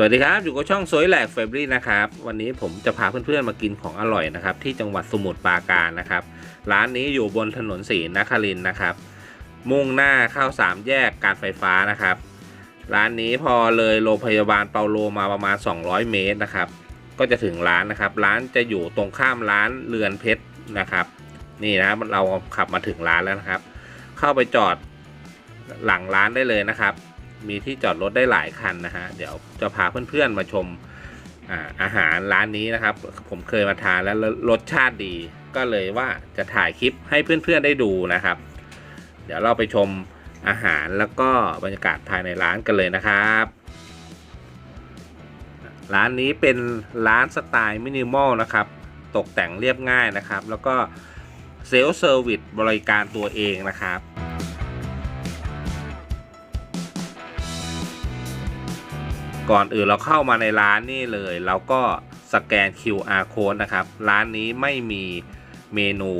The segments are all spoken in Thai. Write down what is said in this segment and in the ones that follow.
สวัสดีครับ อยู่กับช่องสวยแหลกเฟบรี่นะครับ วันนี้ผมจะพาเพื่อนๆมากินของอร่อยนะครับ ที่จังหวัดสมุทรปราการนะครับ ร้านนี้อยู่บนถนนศรีนครินนะครับ มุ่งหน้าเข้าสามแยกการไฟฟ้านะครับ ร้านนี้พอเลยโรงพยาบาลเปาโลมาประมาณ 200 เมตรนะครับ ก็จะถึงร้านนะครับ ร้านจะอยู่ตรงข้ามร้านเรือนเพชรนะครับ นี่นะครับเราขับมาถึงร้านแล้วนะครับ เข้าไปจอดหลังร้านได้เลยนะครับ มีที่จอดรถได้หลายคันนะฮะ เดี๋ยวจะพาเพื่อนๆมาชมอาอาหารร้านนี้นะครับ ผมเคยมาทานแล้วรสชาติดี ก็เลยว่าจะถ่ายคลิปให้เพื่อนๆได้ดูนะครับ เดี๋ยวเราไปชมอาหารแล้วก็บรรยากาศภายในร้านกันเลยนะครับ ร้านนี้เป็นร้านสไตล์มินิมอลนะครับ ตกแต่งเรียบง่ายนะครับ แล้วก็เซลฟ์เซอร์วิสบริการตัวเองนะครับ ก่อนอื่นเราเข้ามาในร้านนี่เลย เราก็สแกน QR code นะครับ ร้านนี้ไม่มีเมนู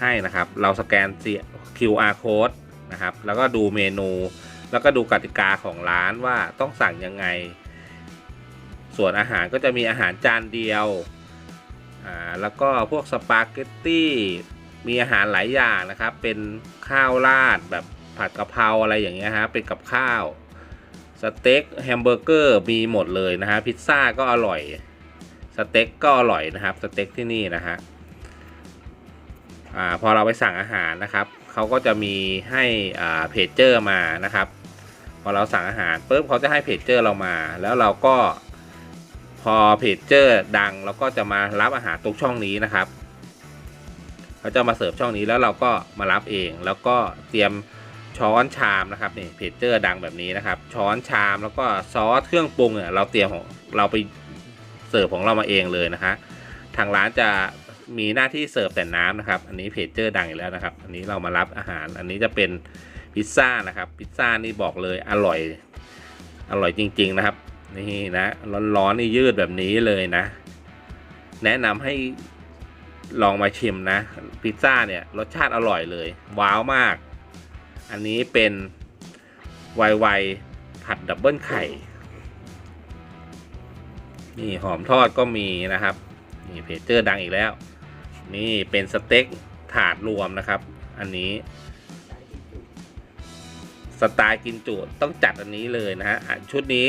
ให้นะครับ เราสแกน QR code นะครับ แล้วก็ดูเมนู แล้วก็ดูกติกาของร้านว่าต้องสั่งยังไง ส่วนอาหารก็จะมีอาหารจานเดียว อ่า แล้วก็พวกสปาเกตตี้ มีอาหารหลายอย่างนะครับ เป็นข้าวราดแบบผัดกะเพราอะไรอย่างเงี้ยฮะ เป็นกับข้าว สเต็กแฮมเบอร์เกอร์มีหมดเลยนะฮะพิซซ่าก็อร่อยสเต็กก็อร่อยนะครับสเต็กที่นี่นะฮะอ่าพอเราไปสั่งอาหารนะครับเขาก็จะมีให้อ่าเพจเจอร์มานะครับ พอเราสั่งอาหารปุ๊บเขาจะให้เพจเจอร์เรามา แล้วเราก็พอเพจเจอร์ดังเราก็จะมารับอาหารตรงช่องนี้นะครับเขาจะมาเสิร์ฟช่องนี้แล้วเราก็มารับเอง แล้วก็เตรียม ช้อนชามนะครับนี่เพจเจอร์ดังแบบนี้นะครับ ช้อนชามแล้วก็ซอสเครื่องปรุงเนี่ยเราเตรียมของเราไปเสิร์ฟของเรามาเองเลยนะคะทางร้านจะมีหน้าที่เสิร์ฟแต่น้ำนะครับ อันนี้เพจเจอร์ดังอีกแล้วนะครับ อันนี้เรามารับอาหาร อันนี้จะเป็นพิซซ่านะครับพิซซ่านี่บอกเลยอร่อย อร่อยจริง ๆนะครับ นี่นะร้อนๆนี่ยืดแบบนี้เลยนะ แนะนำให้ลองมาชิมนะ พิซซ่าเนี่ยรสชาติอร่อยเลย ว้าวมาก อันนี้เป็นไวไวผัดดับเบิลไข่ นี่หอมทอดก็มีนะครับ นี่เพจเจอร์ดังอีกแล้ว นี่เป็นสเต็กถาดรวมนะครับ อันนี้ สไตล์กินจุต้องจัดอันนี้เลยนะฮะ ชุดนี้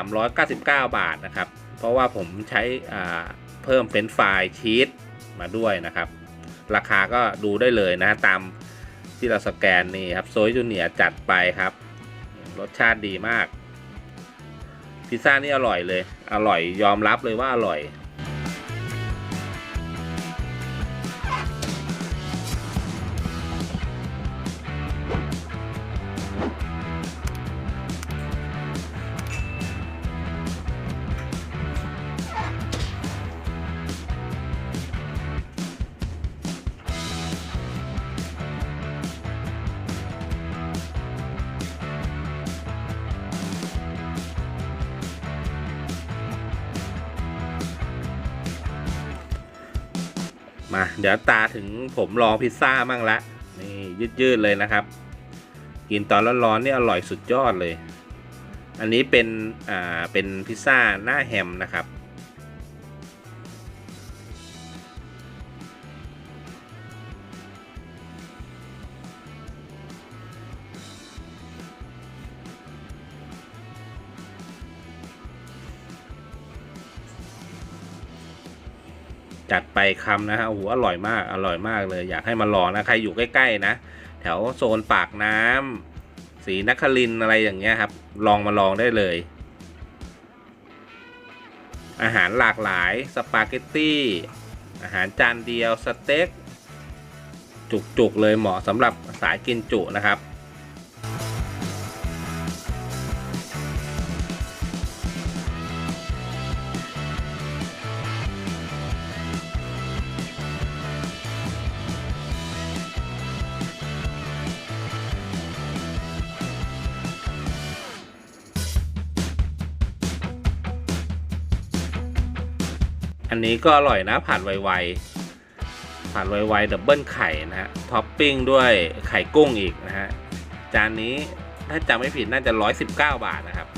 399 บาทนะครับ เพราะว่าผมใช้อ่าเพิ่มเป็นฟรายชีสมาด้วยนะครับ ราคาก็ดูได้เลยนะตาม ที่เราสแกนนี่ครับโซยจูเนียจัดไปครับ รสชาติดีมาก พิซซ่านี่อร่อยเลย อร่อยยอมรับเลยว่าอร่อย มา เดี๋ยวตาถึงผมลองพิซซ่ามั่งละนี่ยืดๆเลยนะครับ กินตอนร้อนๆนี่อร่อยสุดยอดเลย อันนี้เป็นอ่าเป็นพิซซ่าหน้าแฮมนะครับ จัดไปคำนะฮะโอ้โหอร่อยมากอร่อยมากเลย อยากให้มาลองนะใครอยู่ใกล้ๆนะ แถวโซนปากน้ำสีนครินอะไรอย่างเงี้ยครับ ลองมาลองได้เลย อาหารหลากหลายสปาเกตตี้อาหารจานเดียวสเต็กจุกๆเลยเหมาะสำหรับสายกินจุนะครับ อันนี้ก็อร่อยนะผัดไวๆผัดไวๆดับเบิลไข่นะฮะท็อปปิ้งด้วยไข่กุ้งอีกนะฮะจานนี้ถ้าจำไม่ผิดน่าจะ 119 บาทนะครับ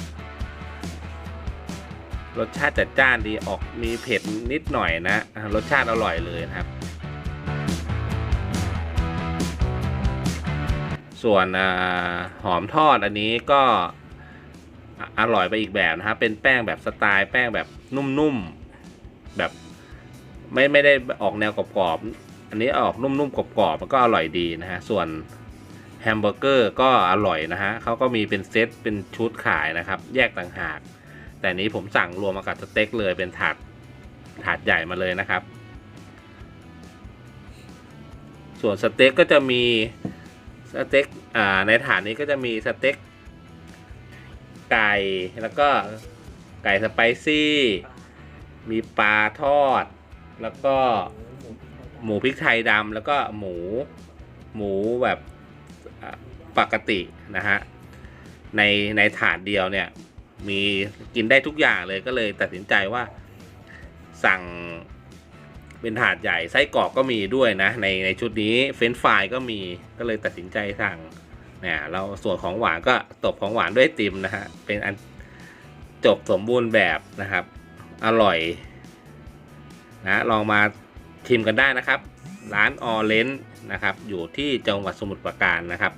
รสชาติจัดจ้านดีออกมีเผ็ดนิดหน่อยนะ รสชาติอร่อยเลยนะครับ ส่วนอหอมทอดอันนี้ก็อะอร่อยไปอีกแบบนะครับ เป็นแป้งแบบสไตล์แป้งแบบนุ่มๆ แบบ ไม่ไม่ได้ออกแนวกรอบๆอันนี้ออกนุ่มๆกรอบๆมันก็อร่อยดีนะฮะส่วนแฮมเบอร์เกอร์ก็อร่อยนะฮะเขาก็มีเป็นเซตเป็นชุดขายนะครับ แยกต่างหาก แต่อันนี้ผมสั่งรวมมากับสเต็กเลยเป็นถาดถาดใหญ่มาเลยนะครับ ส่วนสเต็กก็จะมีสเต็กอ่าในถาดนี้ก็จะมีสเต็กไก่แล้วก็ไก่สไปซี่ มีปลาทอด แล้วก็หมูพริกไทยดำแล้วก็หมูหมูแบบปกตินะฮะในในถาดเดียวเนี่ยมีกินได้ทุกอย่างเลยก็เลยตัดสินใจว่าสั่งเป็นถาดใหญ่ไส้กรอกก็มีด้วยนะ ในในชุดนี้เฟรนช์ฟรายก็มีก็เลยตัดสินใจสั่งเนี่ยเราส่วนของหวานก็ตบของหวานด้วยติมนะฮะเป็นอันจบสมบูรณ์แบบนะครับ อร่อยนะลองมาชิมกันได้นะครับ ร้านออเลนนะครับ อยู่ที่จังหวัดสมุทรปราการนะครับ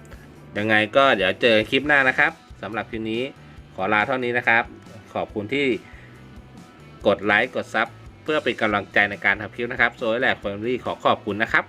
ยังไงก็เดี๋ยวเจอคลิปหน้านะครับสำหรับคลิปนี้ขอลาเท่านี้นะครับ ขอบคุณที่กดไลค์กดซับเพื่อเป็นกำลังใจในการทำคลิปนะครับโซยแหลกแฟมิลี่ขอขอบคุณนะครับ